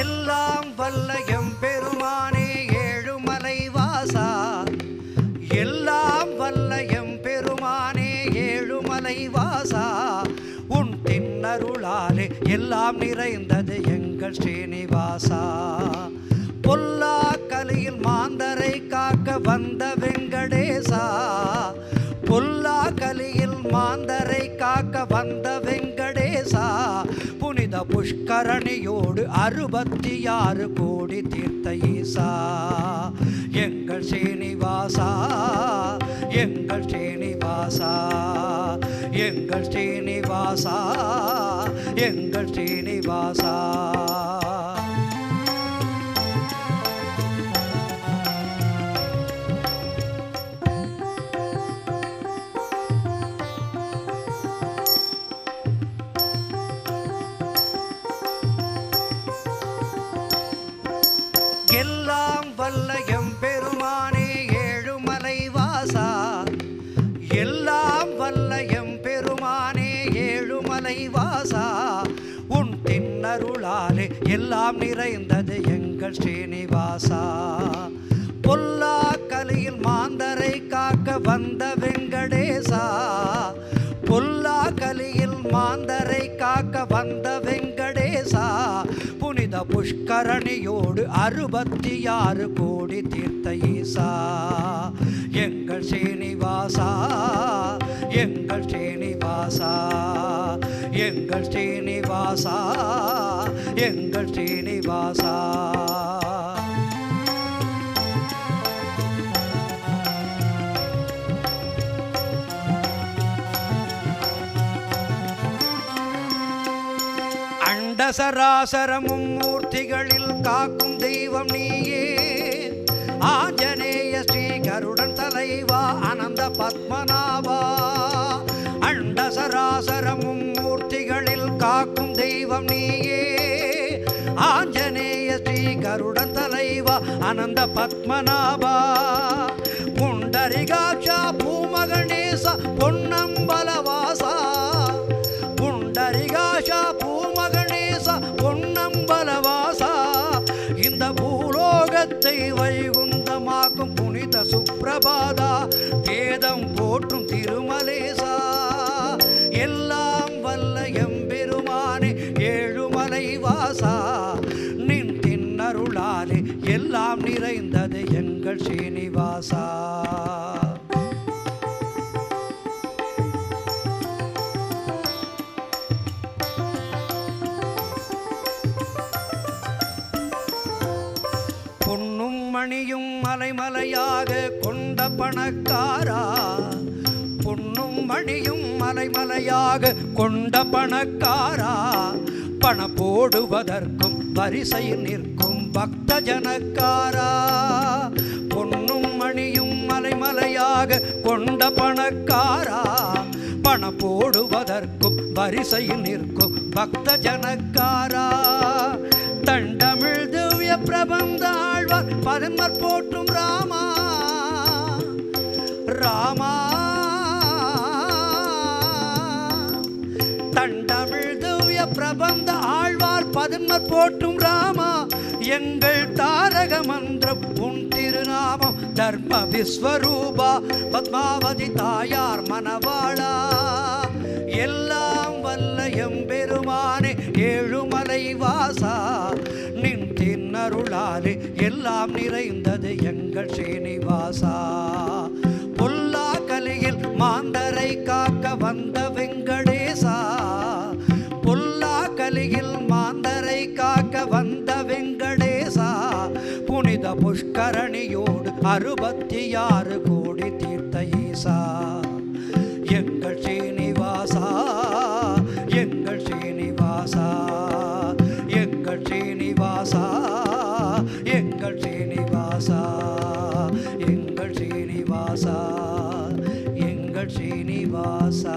எல்லாம் வல்ல எம்பெருமானே ஏழுமலை வாசா. எல்லாம் வல்ல எம்பெருமானே ஏழுமலை வாசா. உன் தின்னருளாலே எல்லாம் நிறைந்தது எங்கள் ஸ்ரீனிவாசா. பொல்லா கலியில் மாந்தரை காக்க வந்த வெங்கடேசா. பொல்லா கலியில் மாந்தரை காக்க வந்த வெங்க புஷ்கரணியோடு அறுபத்தி ஆறு கோடி தீர்த்த ஈசா. எங்கள் ஸ்ரீனிவாசா எங்கள் ஸ்ரீனிவாசா எங்கள் ஸ்ரீனிவாசா எங்கள் ஸ்ரீனிவாசா. தின்னருளாலே எல்லாம் நிறைந்தது எங்கள் ஸ்ரீனிவாசா. பொல்லா கலையில் மாந்தரை காக்க வந்த வெங்கடேசா. பொல்லா கலியில் மாந்தரை காக்க வந்த வெங்கடேசா. புனித புஷ்கரணியோடு அறுபத்தி ஆறு கோடி தீர்த்த ஈசா. எங்கள் ஸ்ரீனிவாசா எங்கள் ஸ்ரீனிவாசா எங்கள் ஸ்ரீனிவாசா. எங்கள் ஸ்ரீனிவாசா அண்டசராசரமும் மூர்த்திகளில் காக்கும் தெய்வம் நீயே. ஆஞ்சநேய ஸ்ரீ கருடன் தலைவா அனந்த பத்மநாபா. தலைவா அனந்த பத்மநாபா. புண்டரிகாட்சா பூமகணேச பொன்னம்பலவாசா. புண்டரிகாஷா பூமகணேச பொன்னம்பலவாசா. இந்த பூலோகத்தை வைகுந்தமாக்கும் புனித சுப்பிரபாதா. வேதம் போற்றும் திருமலேசா. எல்லாம் வல்ல எம்பெருமானே ஏழுமலை வாசா எங்கள் ஸ்ரீனிவாசா பொன்னும் மணியும் மலைமலையாக கொண்ட பணக்காரா? பொன்னும் மணியும் மலைமலையாக கொண்ட பணக்காரா? பண போடுவதற்கும் வரிசையில் நிற்கும் பக்த ஜனக்காரா பொன்னும் மணியும் மலைமலையாக கொண்ட பணக்காரா? பண போடுவதற்கும் வரிசையில் நிற்கும் பக்த ஜனக்காரா தண்டமிழ் திவ்ய பிரபந்தாழ்வார் பதன்மர் போற்றும் ராமா? ராமா? தண்டமிழ் திவ்ய பிரபந்த ஆழ்வார் பதன்மர் போட்டும் ராமா எங்கள் தாரக மந்திரம் உன் திருநாமம் தர்ம விஸ்வரூபா. பத்மாவதி தாயார் மனவாளா எல்லாம் வல்ல எம்பெருமானே ஏழுமலை வாசா. நின் தின்னருளாலே எல்லாம் நிறைந்தது எங்கள் ஸ்ரீனிவாசா பொல்லா கலையில் மாந்தரை காக்க வந்த புஷ்கரணியோடு அறுபத்தி ஆறு கோடி தீர்த்த ஈசா. எங்கள் ஸ்ரீனிவாசா எங்கள் ஸ்ரீனிவாசா எங்கள் ஸ்ரீனிவாசா எங்கள் ஸ்ரீனிவாசா எங்கள் ஸ்ரீனிவாசா எங்கள் ஸ்ரீனிவாசா